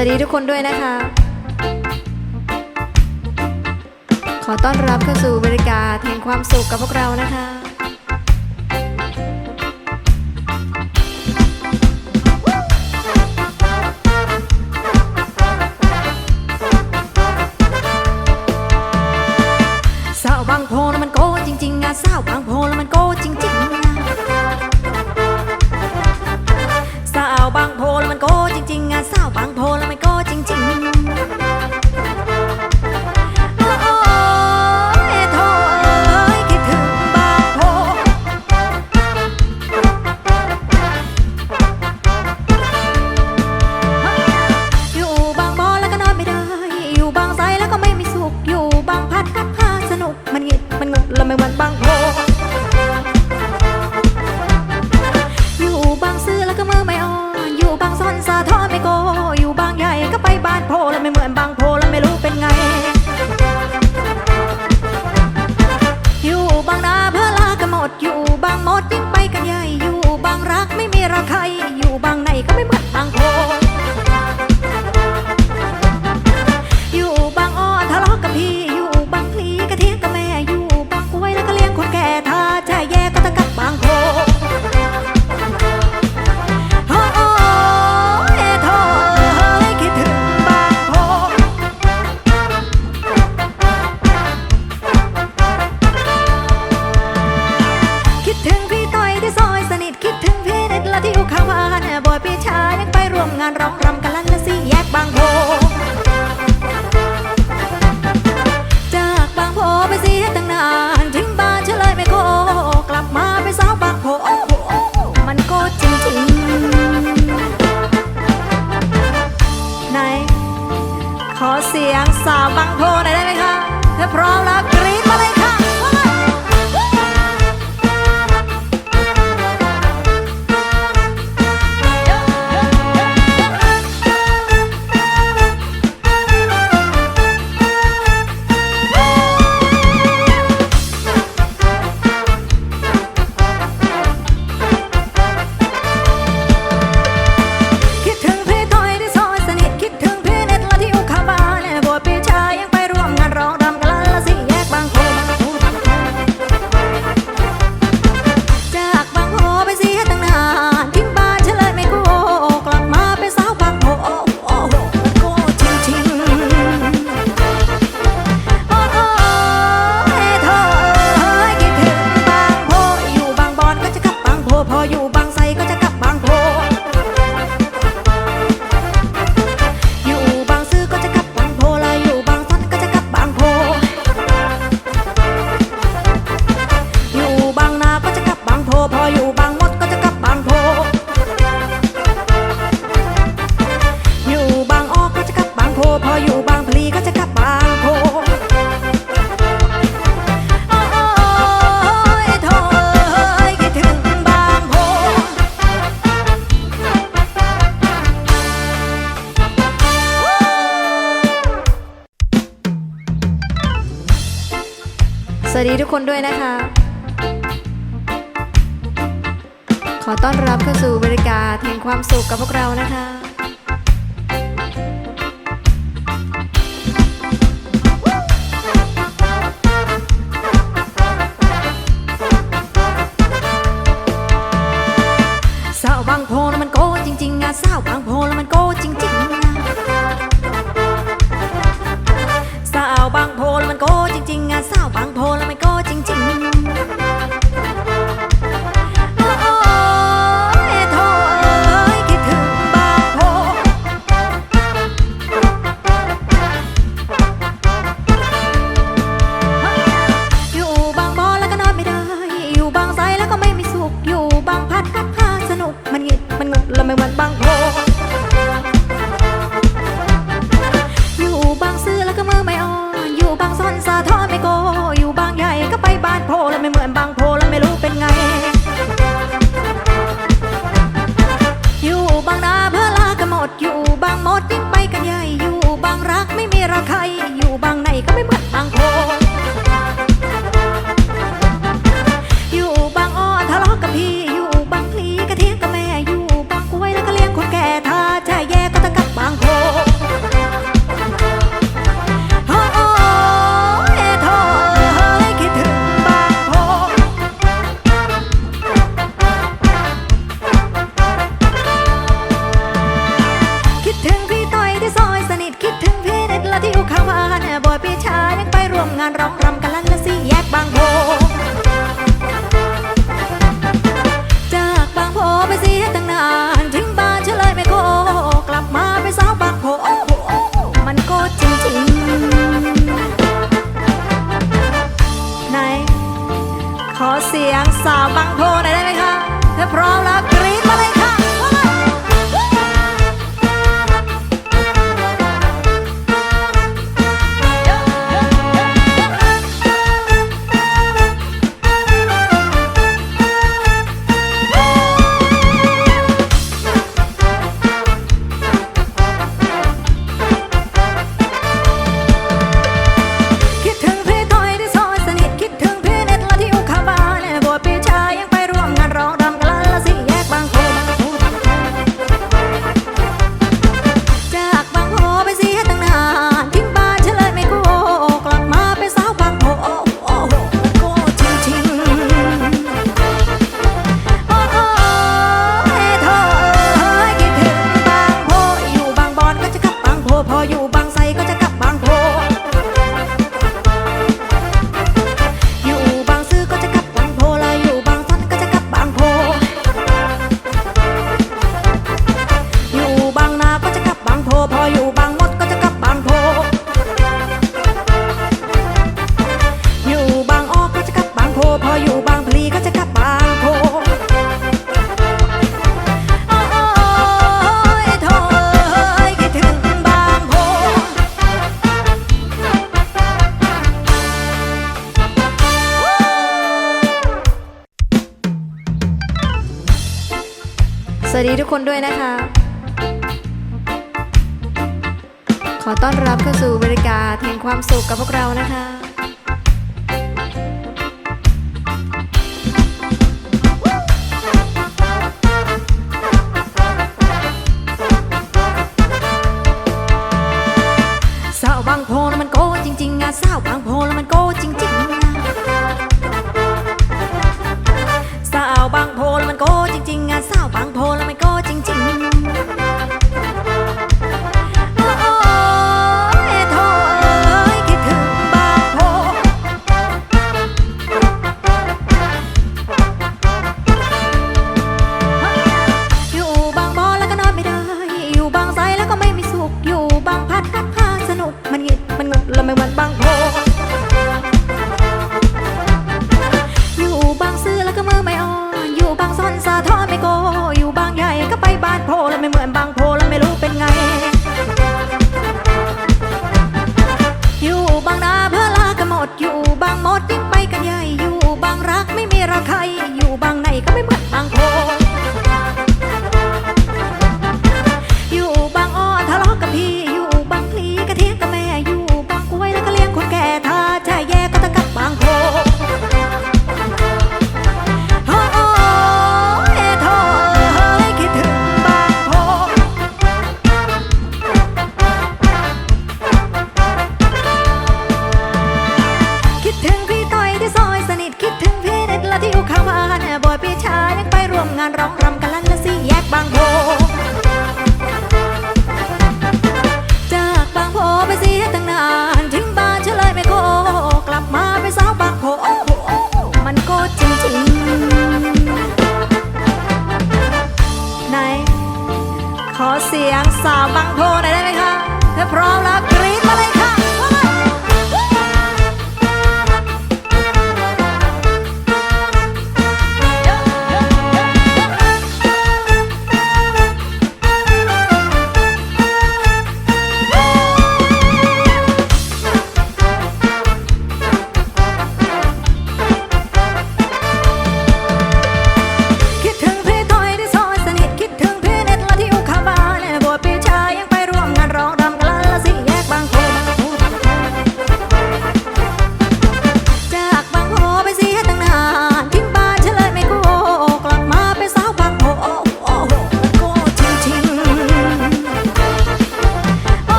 วัสดีทุกคนด้วยนะคะ ขอต้อนรับเข้าสู่บริการแห่งความสุขกับพวกเรานะคะสาวบางโพนมันโกจริงๆอะสาว เสียงสาวบางโพหน่อยได้ไหมคะถ้าพร้อมแล้ว ดีทุกคนด้วยนะคะ ขอต้อนรับเข้าสู่บริการแห่งความสุขกับพวกเรานะคะ Và ทุกคนด้วยนะคะ ขอต้อนรับเข้าสู่บริการแห่งความสุขกับพวกเรานะคะ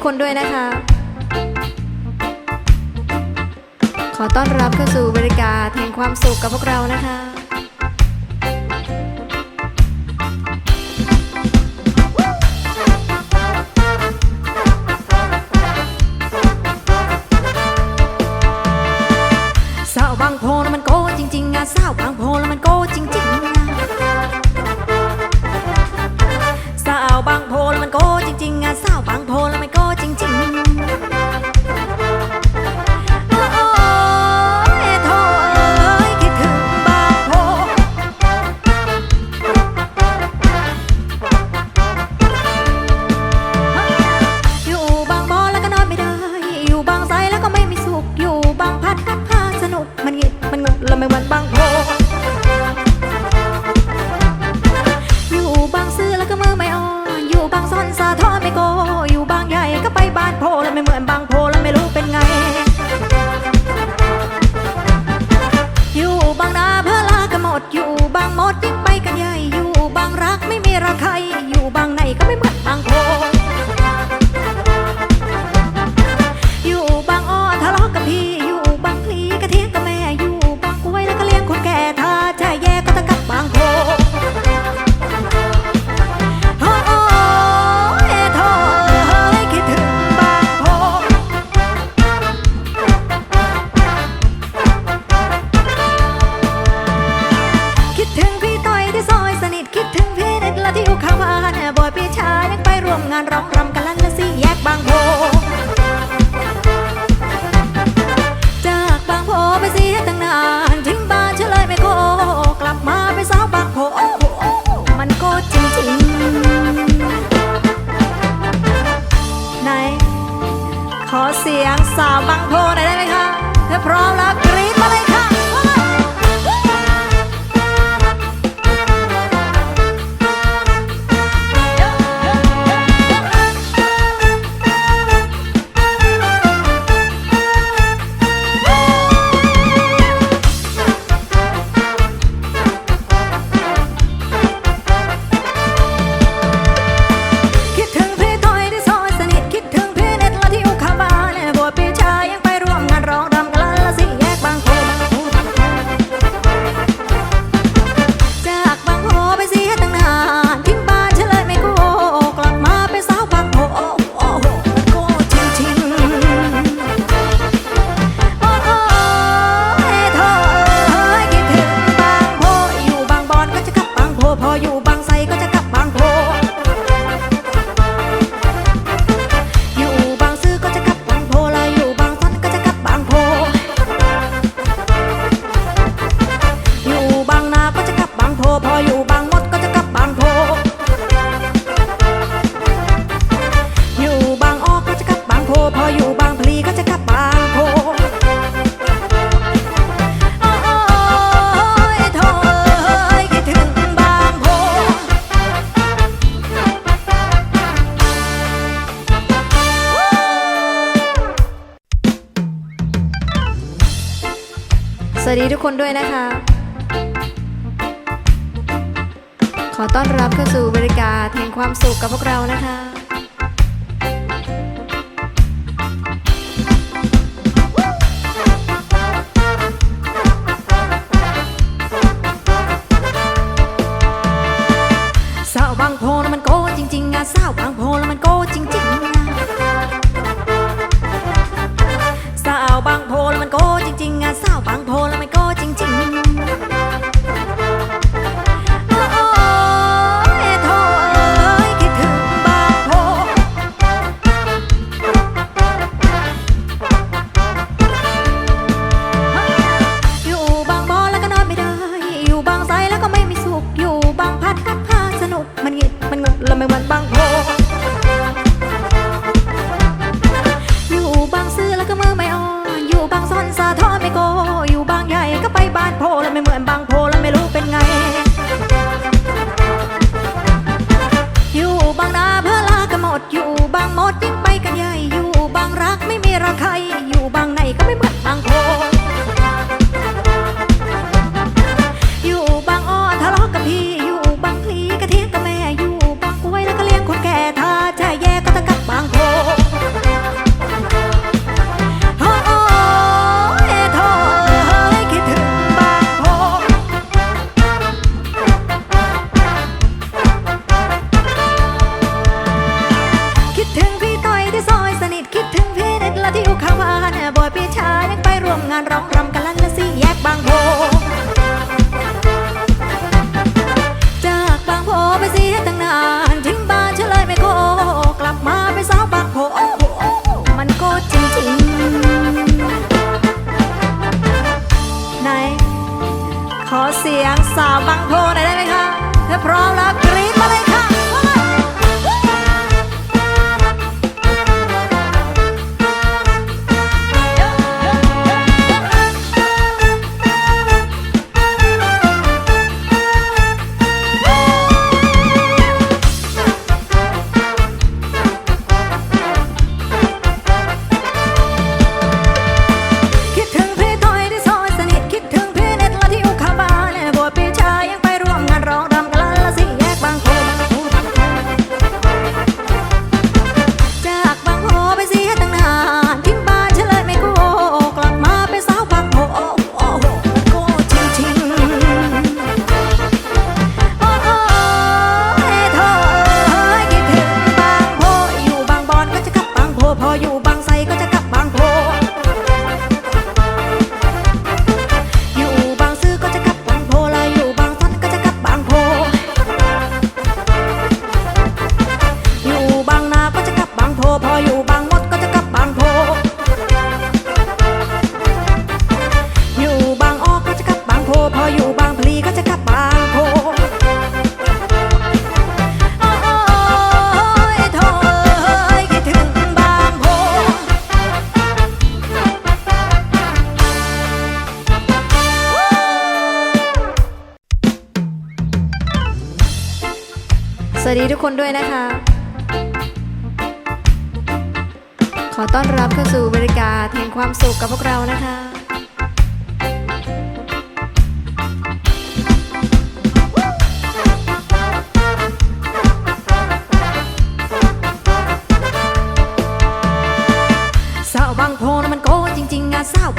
กคนด้วยนะคะ ขอต้อนรับเข้าสู่บรรากาศแห่งความสุขกับพวกเรานะคะสาวบางโพแล้วมันโกจริงๆอะสาวบางโพแล้วมันโก พออยู่บางมดก็จะกลับบางโพ อยู่บางออกก็จะกลับบางโพ พออยู่บางพลีก็จะกลับบางโพอ้ยถอยคิถึงบางโพ สวัสดีทุกคนด้วยนะคะ เข้าสู่บริการแห่งความสุขกับพวกเรานะคะ ทุกคนด้วยนะคะ ขอต้อนรับเข้าสู่บริการแห่งความสุขกับพวกเรานะคะสาวบางโพนะมันโกจริงๆงานสาว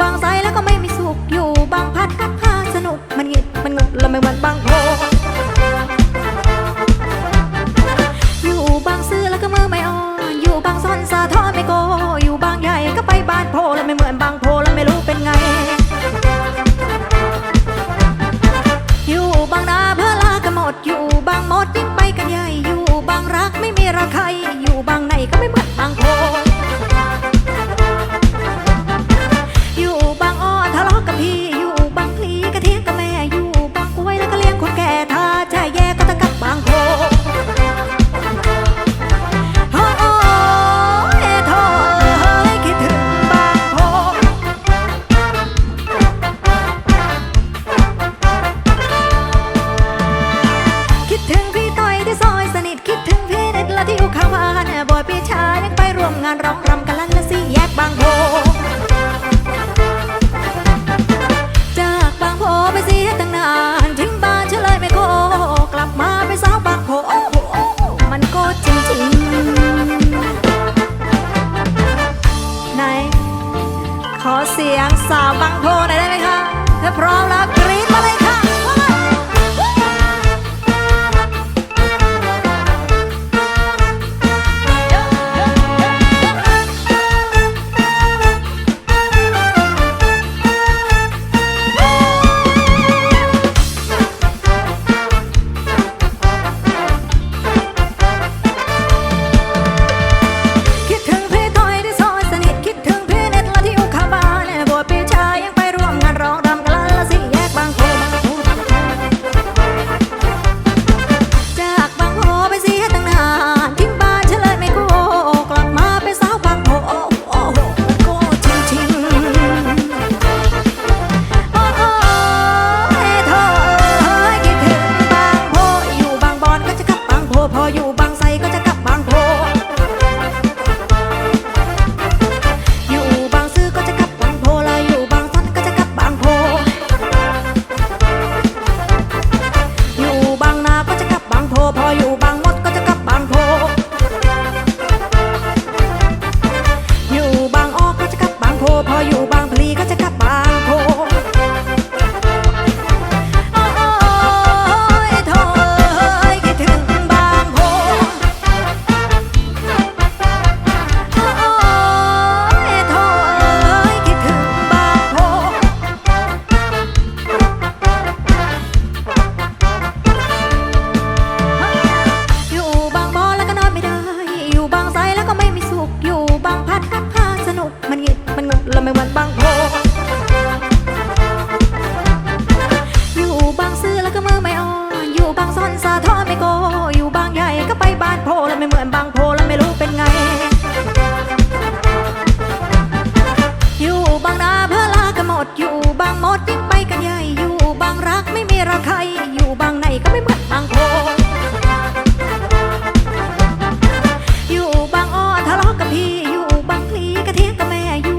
บางไซแล้วก็ไม่